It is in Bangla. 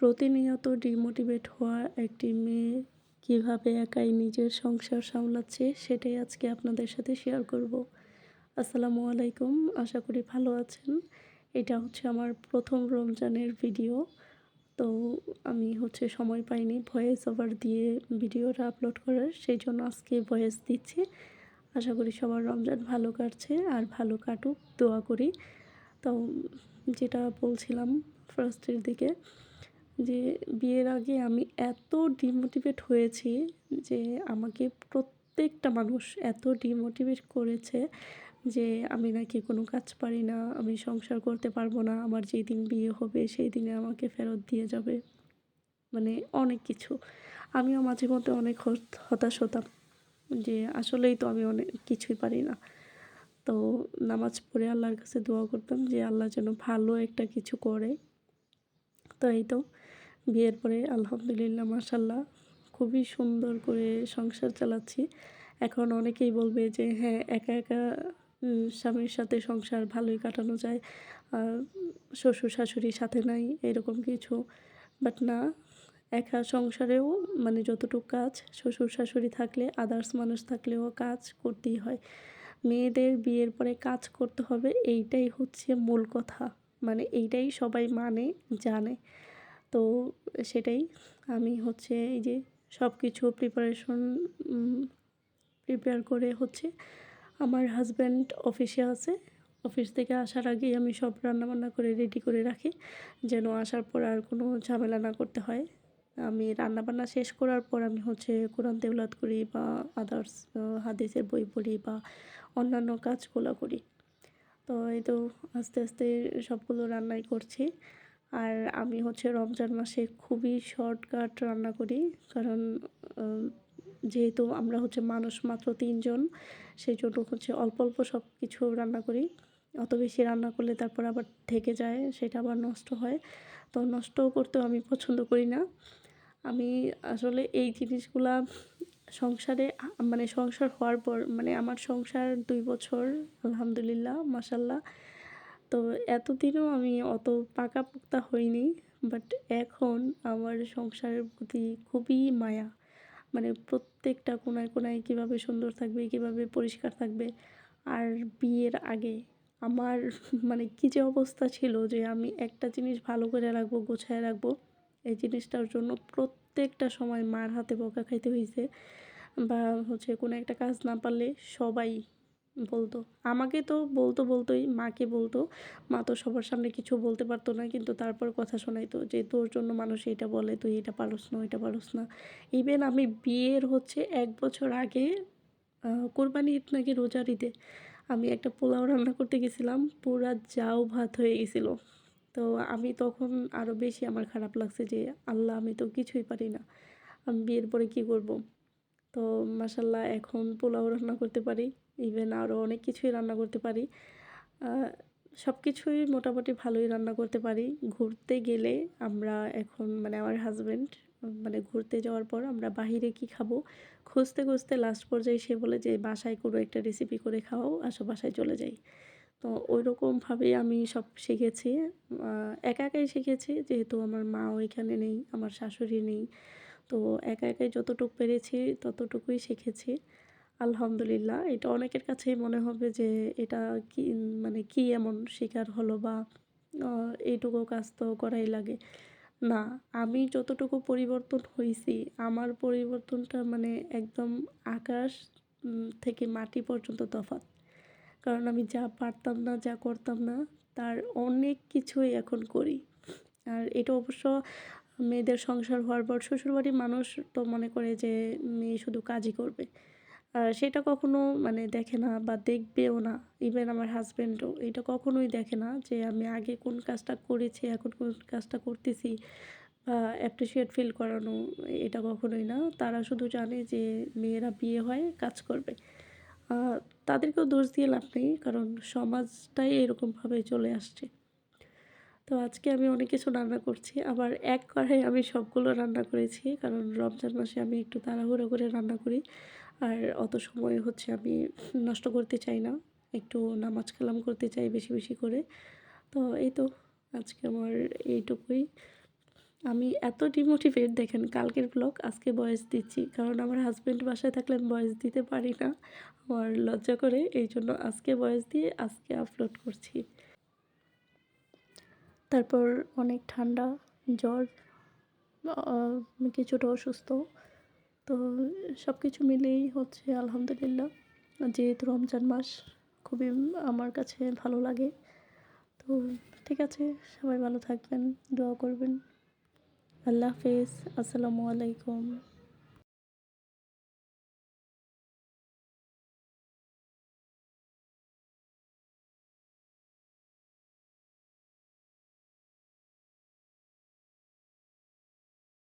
প্রতিনিয়ত ডিমোটিভেট হওয়া একটি মেয়ে কীভাবে একাই নিজের সংসার সামলাচ্ছে, সেটাই আজকে আপনাদের সাথে শেয়ার করব। আসসালামু আলাইকুম, আশা করি ভালো আছেন। এটা হচ্ছে আমার প্রথম রমজানের ভিডিও তো আমি হচ্ছে সময় পাইনি ভয়েস ওভার দিয়ে ভিডিওটা আপলোড করার, সেই জন্য আজকে ভয়েস দিচ্ছি। আশা করি সবার রমজান ভালো কাটছে, আর ভালো কাটুক, দোয়া করি। তো যেটা বলছিলাম ফার্স্টের দিকে যে বিয়ের আগে আমি এত ডিমোটিভেট হয়েছি যে আমাকে প্রত্যেকটা মানুষ এত ডিমোটিভেট করেছে যে আমি নাকি কোনো কাজ পারি না, আমি সংসার করতে পারব না, আমার যেই দিন বিয়ে হবে সেই দিনে আমাকে ফেরত দিয়ে যাবে। মানে অনেক কিছু। আমিও মাঝে মধ্যে অনেক হতাশ হতাম যে আসলেই তো আমি অনেক কিছুই পারি না। তো নামাজ পড়ে আল্লাহর কাছে দোয়া করতাম যে আল্লাহ যেন ভালো একটা কিছু করে। তো এই তো। বিয়ের পরে আলহামদুলিল্লাহ মাসাল্লাহ খুবই সুন্দর করে সংসার চালাচ্ছি। এখন অনেকেই বলবে যে হ্যাঁ একা একা স্বামীর সাথে সংসার ভালোই কাটানো যায়, আর শ্বশুর শাশুড়ির সাথে নাই, এরকম কিছু। বাট না, একা সংসারেও মানে যতটুকু কাজ, শ্বশুর শাশুড়ি থাকলে আদার্স মানুষ থাকলেও কাজ করতেই হয়। মেয়েদের বিয়ের পরে কাজ করতে হবে, এইটাই হচ্ছে মূল কথা। মানে এইটাই সবাই মানে জানে। তো সেটাই আমি হচ্ছে এই যে সব কিছু প্রিপারেশন প্রিপেয়ার করে হচ্ছে আমার হাজব্যান্ড অফিসে আছে। অফিস থেকে আসার আগেই আমি সব রান্নাবান্না করে রেডি করে রাখি, যেন আসার পর আর কোনো ঝামেলা না করতে হয়। আমি রান্নাবান্না শেষ করার পর আমি হচ্ছে কোরআন তেউলাত করি বা আদার্স হাদিসের বই পড়ি বা অন্যান্য কাজগুলো করি। তো এই তো আস্তে আস্তে সবগুলো রান্নাই করছি। আর আমি হচ্ছে রমজান মাসে খুবই শর্টকাট রান্না করি, কারণ যেহেতু আমরা হচ্ছে মানুষ মাত্র তিনজন সেই জন্য হচ্ছে অল্প অল্প সব কিছু রান্না করি। অত বেশি রান্না করলে তারপর আবার থেকে যায়, সেটা আবার নষ্ট হয়। তো নষ্টও করতেও আমি পছন্দ করি না। আমি আসলে এই জিনিসগুলা সংসারে মানে সংসার হওয়ার পর মানে আমার সংসার দুই বছর, আলহামদুলিল্লাহ মাসাল্লাহ তো এতদিনও আমি অত পাকাপোক্তা হইনি বাট এখন আমার সংসারের প্রতি খুবই মায়া। মানে প্রত্যেকটা কোনায় কোনায় কীভাবে সুন্দর থাকবে, কীভাবে পরিষ্কার থাকবে, আর বিয়ের আগে আমার মানে কী যে অবস্থা ছিল যে আমি একটা জিনিস ভালো করে রাখব, গোছায় রাখব, এই জিনিসটার জন্য প্রত্যেকটা সময় মার হাতে বকা খাইতে হয়েছে বা হচ্ছে কোনো একটা কাজ না পারলে সবাই বলতো। আমাকে তো বলতো বলতোই, মাকে বলতো। মা তো সবার সামনে কিছু বলতে পারতো না, কিন্তু তারপর কথা শোনাইতো যে, তোর জন্য মানুষ এটা বলে, তুই এটা পারস না, ওইটা পারস না। ইভেন আমি বিয়ের হচ্ছে এক বছর আগে কোরবানি ঈদ নাকি রোজার ঈদে, আমি একটা পোলাও রান্না করতে গেছিলাম, পুরা যাও ভাত হয়ে গেছিল। তো আমি তখন আরও বেশি আমার খারাপ লাগছে যে, আল্লাহ, আমি তো কিছুই পারি না। আমি বিয়ের পরে কী করব? তো মাসাল্লাহ এখন পোলাও রান্না করতে পারি। ইভেন আরও অনেক কিছুই রান্না করতে পারি। সব কিছুই মোটামুটি ভালোই রান্না করতে পারি। ঘুরতে গেলে আমরা এখন মানে আমার হাজব্যান্ড মানে ঘুরতে যাওয়ার পর আমরা বাহিরে কি খাব? খুঁজতে খুঁজতে লাস্ট পর্যায়ে সে বলে যে, বাসায় কোনো একটা রেসিপি করে খাওয়াও আসো বাসায় চলে যাই। তো ওই রকমভাবেই আমি সব শিখেছি। একা একাই শিখেছি, যেহেতু আমার মা ওইখানে নেই, আমার শাশুড়ি নেই। তো একা একাই যতটুকু পেরেছি, ততটুকুই শিখেছি। আলহামদুলিল্লাহ, এটা অনেকের কাছেই মনে হবে যে এটা কি মানে কি এমন শিকার হলো বা এইটুকু কাজ তো করাই লাগে। না, আমি যতটুকু পরিবর্তন হয়েছি আমার পরিবর্তনটা মানে একদম আকাশ থেকে মাটি পর্যন্ত তফাৎ। কারণ আমি যা পারতাম না, যা করতাম না, তার অনেক কিছুই এখন করি। আর এটা অবশ্য মেয়েদের সংসার হওয়ার পর, শ্বশুরবাড়ির মানুষ তো মনে করে যে মেয়ে শুধু কাজই করবে। সেটা কখনো মানে দেখে না বা দেখবেও না। ইভেন আমার হাজব্যান্ডও এটা কখনোই দেখে না যে আমি আগে কোন কাজটা করেছি, এখন কোন কাজটা করতেছি বা অ্যাপ্রিসিয়েট ফিল করানো এটা কখনোই না। তারা শুধু জানে যে মেয়েরা বিয়ে হয়, কাজ করবে। তাদেরকেও দোষ দিয়ে লাভ নেই কারণ সমাজটাই এরকমভাবে চলে আসছে। তো আজকে আমি অনেক কিছু রান্না করছি। আবার এক কড়াই আমি সবগুলো রান্না করেছি কারণ রমজান মাসে আমি একটু তাড়াহুড়ো করে রান্না করি। আর অত সময় হচ্ছে আমি নষ্ট করতে চাই না। একটু নামাজ কালাম করতে চাই বেশি বেশি করে। তো এই তো আজকে আমার এইটুকুই। আমি এত ডিমোটিভেট দেখেন কালকের ব্লগ আজকে ভয়েস দিচ্ছি। কারণ আমার হাজব্যান্ড বাসায় থাকলে আমি ভয়েস দিতে পারি না। আমার লজ্জা করে, এই জন্য আজকে ভয়েস দিয়ে আজকে আপলোড করছি। তারপর অনেক ঠান্ডা, জ্বর কিছুটা অসুস্থ। তো সব কিছু মিলেই হচ্ছে আলহামদুলিল্লাহ। যেহেতু রমজান মাস, খুবই আমার কাছে ভালো লাগে। তো ঠিক আছে, সবাই ভালো থাকবেন, দোয়া করবেন। আল্লাহ হাফেজ, আসসালামু আলাইকুম।